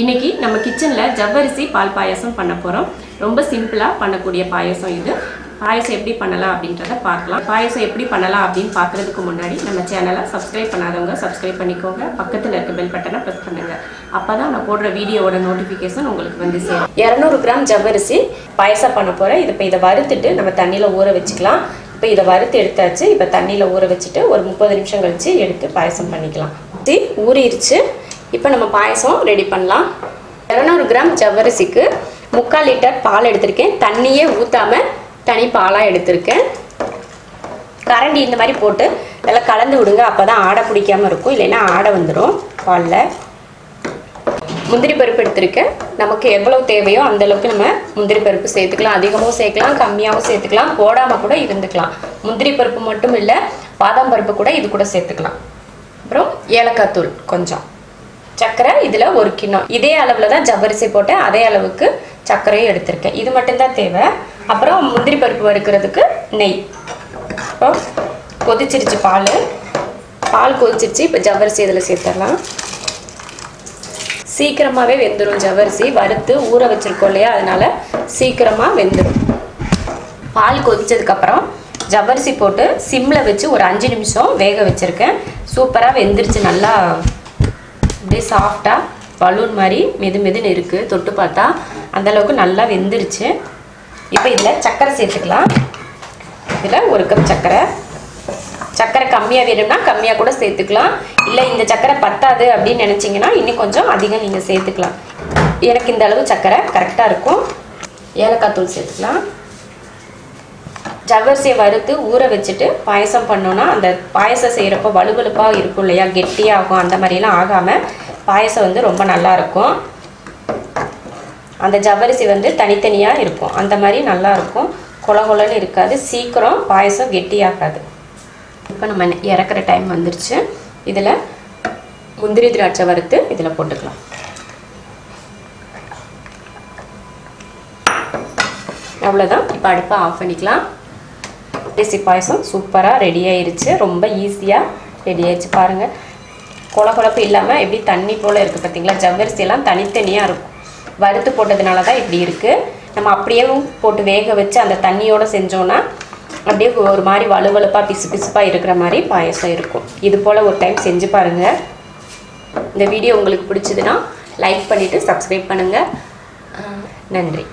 இன்னைக்கு நம்ம கிச்சனில் ஜவ்வரிசி பால் பாயாசம் பண்ண போகிறோம் ரொம்ப சிம்பிளாக பண்ணக்கூடிய பாயசம் இது. பாயாசம் எப்படி பண்ணலாம் அப்படின்றத பார்க்கலாம். பாயசம் எப்படி பண்ணலாம் அப்படின்னு பார்க்குறதுக்கு முன்னாடி நம்ம சேனலை சப்ஸ்கிரைப் பண்ணாதவங்க சப்ஸ்கிரைப் பண்ணிக்கோங்க. பக்கத்தில் இருக்க பெல் பட்டனை ப்ரெஸ் பண்ணுங்கள் அப்போ தான் நான் போடுற வீடியோவோட நோட்டிஃபிகேஷன் உங்களுக்கு வந்து சேரும். இரநூறு கிராம் ஜவ்வரிசி பாயசம் பண்ண போகிறேன் இது இப்போ இதை வறுத்துட்டு நம்ம தண்ணியில் ஊற வச்சுக்கலாம். இப்போ இதை வறுத்து எடுத்தாச்சு. இப்போ தண்ணியில் ஊற வச்சுட்டு ஒரு முப்பது நிமிஷம் கழித்து எடுத்து பாயசம் பண்ணிக்கலாம். ஊறிடுச்சு. இப்போ நம்ம பாயசம் ரெடி பண்ணலாம். இரநூறு கிராம் ஜவ்வரிசிக்கு முக்கால் லிட்டர் பால் எடுத்திருக்கேன். தண்ணியே ஊற்றாம தனி பாலாக எடுத்திருக்கேன். கரண்டி இந்த மாதிரி போட்டு நல்லா கலந்து விடுங்க. அப்போ தான் ஆடை பிடிக்காமல் இருக்கும். இல்லைன்னா ஆடை வந்துடும் பாலில். முந்திரி பருப்பு எடுத்திருக்கேன். நமக்கு எவ்வளவு தேவையோ அந்த அளவுக்கு நம்ம முந்திரி பருப்பு சேர்த்துக்கலாம். அதிகமாகவும் சேர்க்கலாம் கம்மியாகவும் சேர்த்துக்கலாம். போடாமல் கூட இருந்துக்கலாம். முந்திரி பருப்பு மட்டும் இல்லை பாதாம் பருப்பு கூட இது கூட சேர்த்துக்கலாம். அப்புறம் ஏலக்காய் தூள் கொஞ்சம். சர்க்கரை இதில் ஒரு கிண்ணம். இதே அளவில் தான் ஜவ்வரிசி போட்டேன். அதே அளவுக்கு சர்க்கரையும் எடுத்திருக்கேன். இது மட்டும்தான் தேவை. அப்புறம் முந்திரி பருப்பு வறுக்கிறதுக்கு நெய். இப்போ கொதிச்சிருச்சு பால். பால் கொதிச்சிருச்சு. இப்போ ஜவ்வரிசி இதில் சேர்த்துடலாம். சீக்கிரமாகவே வெந்துடும் ஜவ்வரிசி. வறுத்து ஊற வச்சுருக்கோம் இல்லையா? அதனால் சீக்கிரமாக வெந்துடும் பால் கொதிச்சதுக்கப்புறம் ஜவ்வரிசி போட்டு சிம்மில் வச்சு ஒரு அஞ்சு நிமிஷம் வேக வச்சுருக்கேன். சூப்பராக வெந்துருச்சு. நல்லா அப்படியே சாஃப்டாக பலூன் மாதிரி மெது மெதுன்னு இருக்குது தொட்டு பார்த்தா அந்தளவுக்கு நல்லா வெந்துருச்சு. இப்போ இதில் சர்க்கரை சேர்த்துக்கலாம். இதில் ஒரு கப் சர்க்கரை சர்க்கரை கம்மியாக வேணும்னா கம்மியாக கூட சேர்த்துக்கலாம். இல்லை இந்த சர்க்கரை பத்தாது அப்படின்னு நினச்சிங்கன்னா இன்னும் கொஞ்சம் அதிகம் நீங்கள் சேர்த்துக்கலாம். எனக்கு இந்த அளவு சர்க்கரை கரெக்டாக இருக்கும். ஏலக்காய் தூள் சேர்த்துக்கலாம். ஜவ்வரிசியை வறுத்து ஊற வச்சுட்டு பாயசம் பண்ணோன்னா அந்த பாயசம் செய்கிறப்போ வலுவலுப்பாக இருக்கும் இல்லையா? கெட்டியாகும். அந்த மாதிரிலாம் ஆகாமல் பாயசம் வந்து ரொம்ப நல்லா இருக்கும். அந்த ஜவ்வரிசி வந்து தனித்தனியாக இருக்கும். அந்த மாதிரி நல்லாயிருக்கும் கொல கொலன்னு இருக்காது. சீக்கிரம் பாயசம் கெட்டியாகாது. இப்போ நம்ம இறக்குற டைம் வந்துருச்சு. இதில் முந்திரி திராட்சை வறுத்து இதில் போட்டுக்கலாம். அவ்வளோதான் இப்போ அடுப்பை ஆஃப் பண்ணிக்கலாம். அரிசி பாயசம் சூப்பராக ரெடி ஆயிருச்சு. ரொம்ப ஈஸியாக ரெடி ஆயிடுச்சு பாருங்கள் கொல இல்லாமல் எப்படி தண்ணி போல் இருக்குது பார்த்தீங்களா ஜவ்வரிசியெல்லாம் தனித்தனியாக இருக்கும். வறுத்து போட்டதுனால தான் இப்படி இருக்குது நம்ம அப்படியேவும் போட்டு வேக வச்சு அந்த தண்ணியோடு செஞ்சோன்னா அப்படியே ஒரு மாதிரி வலுவலுப்பாக பிசு பிசுப்பாக இருக்கிற மாதிரி பாயசம் இருக்கும். இது போல் ஒரு டைம் செஞ்சு பாருங்கள் இந்த வீடியோ உங்களுக்கு பிடிச்சதுன்னா லைக் பண்ணிவிட்டு சப்ஸ்கிரைப் பண்ணுங்கள் நன்றி.